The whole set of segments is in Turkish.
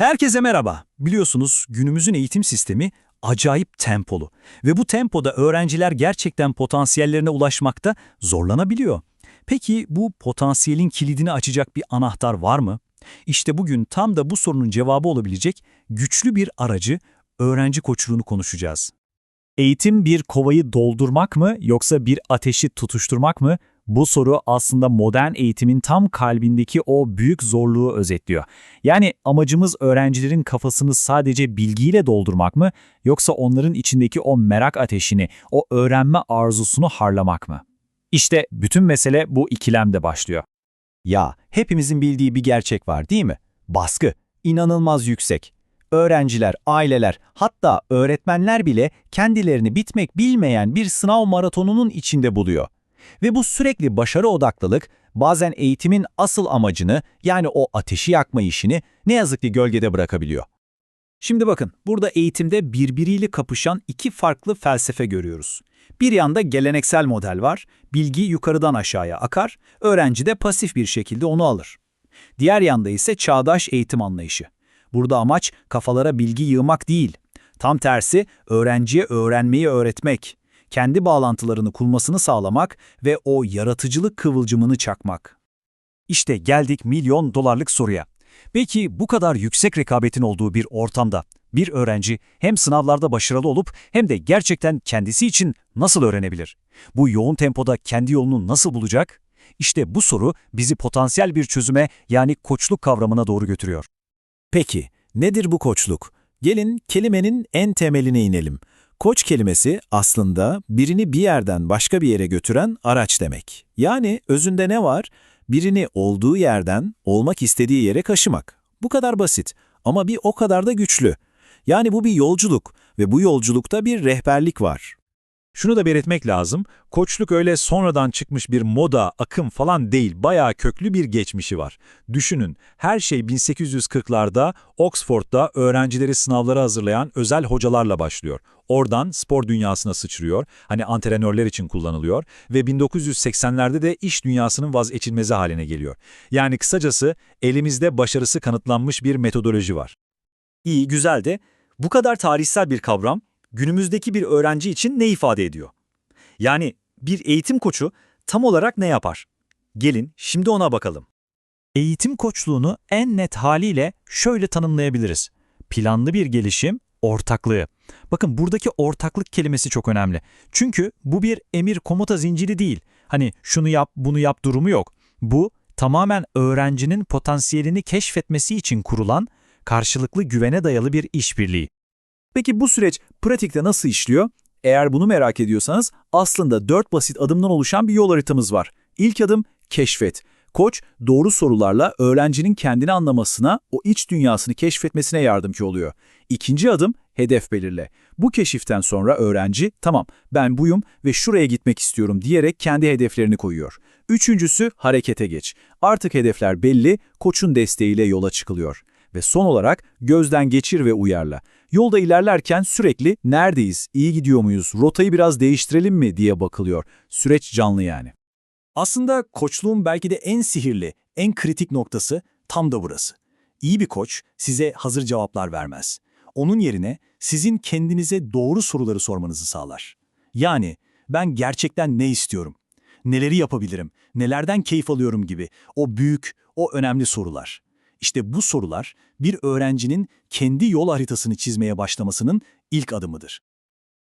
Herkese merhaba. Biliyorsunuz günümüzün eğitim sistemi acayip tempolu ve bu tempoda öğrenciler gerçekten potansiyellerine ulaşmakta zorlanabiliyor. Peki bu potansiyelin kilidini açacak bir anahtar var mı? İşte bugün tam da bu sorunun cevabı olabilecek güçlü bir aracı, öğrenci koçluğunu konuşacağız. Eğitim bir kovayı doldurmak mı yoksa bir ateşi tutuşturmak mı? Bu soru aslında modern eğitimin tam kalbindeki o büyük zorluğu özetliyor. Yani amacımız öğrencilerin kafasını sadece bilgiyle doldurmak mı yoksa onların içindeki o merak ateşini, o öğrenme arzusunu harlamak mı? İşte bütün mesele bu ikilemde başlıyor. Ya, hepimizin bildiği bir gerçek var değil mi? Baskı, inanılmaz yüksek. Öğrenciler, aileler, hatta öğretmenler bile kendilerini bitmek bilmeyen bir sınav maratonunun içinde buluyor. Ve bu sürekli başarı odaklılık bazen eğitimin asıl amacını yani o ateşi yakma işini ne yazık ki gölgede bırakabiliyor. Şimdi bakın, burada eğitimde birbiriyle kapışan iki farklı felsefe görüyoruz. Bir yanda geleneksel model var, bilgi yukarıdan aşağıya akar, öğrenci de pasif bir şekilde onu alır. Diğer yanda ise çağdaş eğitim anlayışı. Burada amaç kafalara bilgi yığmak değil. Tam tersi öğrenciye öğrenmeyi öğretmek, kendi bağlantılarını kurmasını sağlamak ve o yaratıcılık kıvılcımını çakmak. İşte geldik milyon dolarlık soruya. Peki bu kadar yüksek rekabetin olduğu bir ortamda bir öğrenci hem sınavlarda başarılı olup hem de gerçekten kendisi için nasıl öğrenebilir? Bu yoğun tempoda kendi yolunu nasıl bulacak? İşte bu soru bizi potansiyel bir çözüme yani koçluk kavramına doğru götürüyor. Peki, nedir bu koçluk? Gelin kelimenin en temeline inelim. Koç kelimesi aslında birini bir yerden başka bir yere götüren araç demek. Yani özünde ne var? Birini olduğu yerden olmak istediği yere kaşımak. Bu kadar basit ama bir o kadar da güçlü. Yani bu bir yolculuk ve bu yolculukta bir rehberlik var. Şunu da belirtmek lazım, koçluk öyle sonradan çıkmış bir moda, akım falan değil, bayağı köklü bir geçmişi var. Düşünün, her şey 1840'larda Oxford'da öğrencileri sınavlara hazırlayan özel hocalarla başlıyor. Oradan spor dünyasına sıçrıyor, hani antrenörler için kullanılıyor ve 1980'lerde de iş dünyasının vazgeçilmezi haline geliyor. Yani kısacası elimizde başarısı kanıtlanmış bir metodoloji var. İyi, güzel de bu kadar tarihsel bir kavram günümüzdeki bir öğrenci için ne ifade ediyor? Yani bir eğitim koçu tam olarak ne yapar? Gelin şimdi ona bakalım. Eğitim koçluğunu en net haliyle şöyle tanımlayabiliriz. Planlı bir gelişim, ortaklığı. Bakın buradaki ortaklık kelimesi çok önemli. Çünkü bu bir emir komuta zinciri değil. Hani şunu yap, bunu yap durumu yok. Bu tamamen öğrencinin potansiyelini keşfetmesi için kurulan karşılıklı güvene dayalı bir işbirliği. Peki bu süreç pratikte nasıl işliyor? Eğer bunu merak ediyorsanız aslında dört basit adımdan oluşan bir yol haritamız var. İlk adım keşfet. Koç doğru sorularla öğrencinin kendini anlamasına, o iç dünyasını keşfetmesine yardımcı oluyor. İkinci adım hedef belirle. Bu keşiften sonra öğrenci tamam ben buyum ve şuraya gitmek istiyorum diyerek kendi hedeflerini koyuyor. Üçüncüsü harekete geç. Artık hedefler belli, koçun desteğiyle yola çıkılıyor. Ve son olarak gözden geçir ve uyarla. Yolda ilerlerken sürekli neredeyiz, iyi gidiyor muyuz, rotayı biraz değiştirelim mi diye bakılıyor. Süreç canlı yani. Aslında koçluğun belki de en sihirli, en kritik noktası tam da burası. İyi bir koç size hazır cevaplar vermez. Onun yerine sizin kendinize doğru soruları sormanızı sağlar. Yani ben gerçekten ne istiyorum? Neleri yapabilirim? Nelerden keyif alıyorum gibi o büyük, o önemli sorular. İşte bu sorular bir öğrencinin kendi yol haritasını çizmeye başlamasının ilk adımıdır.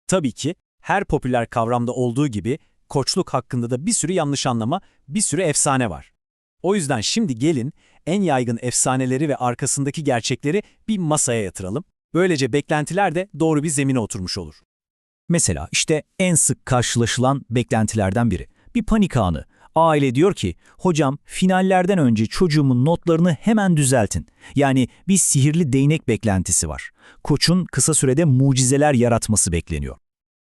Tabii ki her popüler kavramda olduğu gibi koçluk hakkında da bir sürü yanlış anlama, bir sürü efsane var. O yüzden şimdi gelin en yaygın efsaneleri ve arkasındaki gerçekleri bir masaya yatıralım. Böylece beklentiler de doğru bir zemine oturmuş olur. Mesela işte en sık karşılaşılan beklentilerden biri. Bir panik anı. Aile diyor ki, hocam finallerden önce çocuğumun notlarını hemen düzeltin. Yani bir sihirli değnek beklentisi var. Koçun kısa sürede mucizeler yaratması bekleniyor.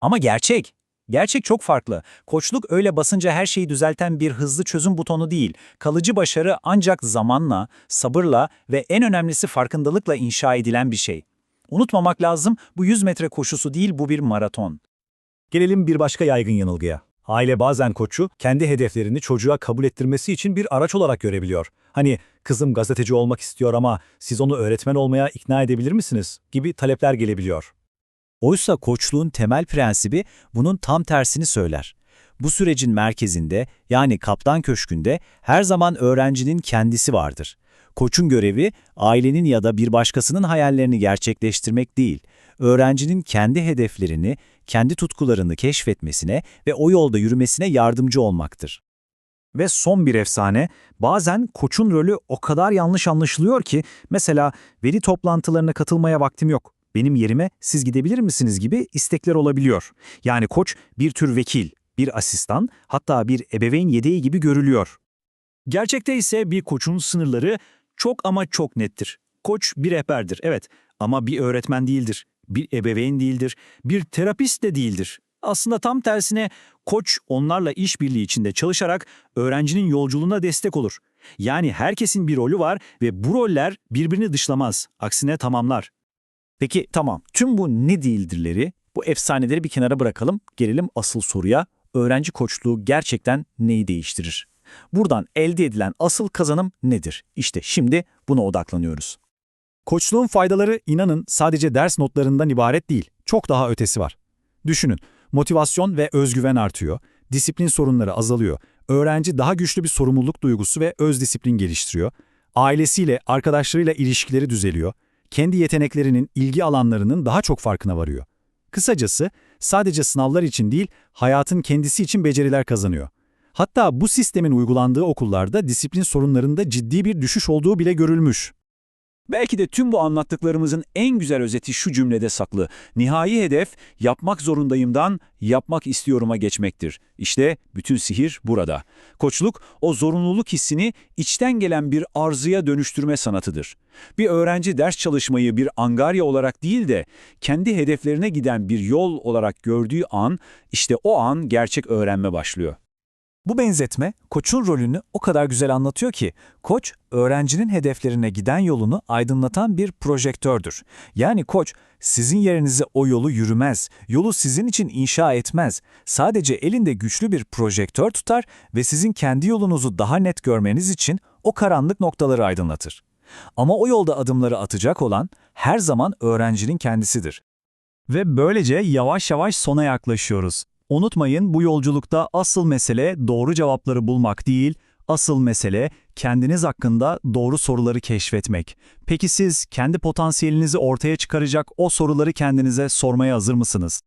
Ama gerçek. Gerçek çok farklı. Koçluk öyle basınca her şeyi düzelten bir hızlı çözüm butonu değil. Kalıcı başarı ancak zamanla, sabırla ve en önemlisi farkındalıkla inşa edilen bir şey. Unutmamak lazım bu 100 metre koşusu değil bu bir maraton. Gelelim bir başka yaygın yanılgıya. Aile bazen koçu kendi hedeflerini çocuğa kabul ettirmesi için bir araç olarak görebiliyor. Hani kızım gazeteci olmak istiyor ama siz onu öğretmen olmaya ikna edebilir misiniz gibi talepler gelebiliyor. Oysa koçluğun temel prensibi bunun tam tersini söyler. Bu sürecin merkezinde yani kaptan köşkünde her zaman öğrencinin kendisi vardır. Koçun görevi ailenin ya da bir başkasının hayallerini gerçekleştirmek değil, öğrencinin kendi hedeflerini, kendi tutkularını keşfetmesine ve o yolda yürümesine yardımcı olmaktır. Ve son bir efsane, bazen koçun rolü o kadar yanlış anlaşılıyor ki, mesela veli toplantılarına katılmaya vaktim yok, benim yerime siz gidebilir misiniz gibi istekler olabiliyor. Yani koç bir tür vekil, bir asistan, hatta bir ebeveyn yedeği gibi görülüyor. Gerçekte ise bir koçun sınırları çok ama çok nettir. Koç bir rehberdir, evet ama bir öğretmen değildir, bir ebeveyn değildir, bir terapist de değildir. Aslında tam tersine koç onlarla işbirliği içinde çalışarak öğrencinin yolculuğuna destek olur. Yani herkesin bir rolü var ve bu roller birbirini dışlamaz, aksine tamamlar. Peki tamam, tüm bu ne değildirleri, bu efsaneleri bir kenara bırakalım, gelelim asıl soruya. Öğrenci koçluğu gerçekten neyi değiştirir? Buradan elde edilen asıl kazanım nedir? İşte şimdi buna odaklanıyoruz. Koçluğun faydaları inanın sadece ders notlarından ibaret değil, çok daha ötesi var. Düşünün, motivasyon ve özgüven artıyor, disiplin sorunları azalıyor, öğrenci daha güçlü bir sorumluluk duygusu ve öz disiplin geliştiriyor, ailesiyle, arkadaşlarıyla ilişkileri düzeliyor, kendi yeteneklerinin, ilgi alanlarının daha çok farkına varıyor. Kısacası sadece sınavlar için değil, hayatın kendisi için beceriler kazanıyor. Hatta bu sistemin uygulandığı okullarda disiplin sorunlarında ciddi bir düşüş olduğu bile görülmüş. Belki de tüm bu anlattıklarımızın en güzel özeti şu cümlede saklı. Nihai hedef yapmak zorundayımdan yapmak istiyorum'a geçmektir. İşte bütün sihir burada. Koçluk o zorunluluk hissini içten gelen bir arzuya dönüştürme sanatıdır. Bir öğrenci ders çalışmayı bir angarya olarak değil de kendi hedeflerine giden bir yol olarak gördüğü an işte o an gerçek öğrenme başlıyor. Bu benzetme koçun rolünü o kadar güzel anlatıyor ki, koç öğrencinin hedeflerine giden yolunu aydınlatan bir projektördür. Yani koç sizin yerinize o yolu yürümez, yolu sizin için inşa etmez. Sadece elinde güçlü bir projektör tutar ve sizin kendi yolunuzu daha net görmeniz için o karanlık noktaları aydınlatır. Ama o yolda adımları atacak olan her zaman öğrencinin kendisidir. Ve böylece yavaş yavaş sona yaklaşıyoruz. Unutmayın bu yolculukta asıl mesele doğru cevapları bulmak değil, asıl mesele kendiniz hakkında doğru soruları keşfetmek. Peki siz kendi potansiyelinizi ortaya çıkaracak o soruları kendinize sormaya hazır mısınız?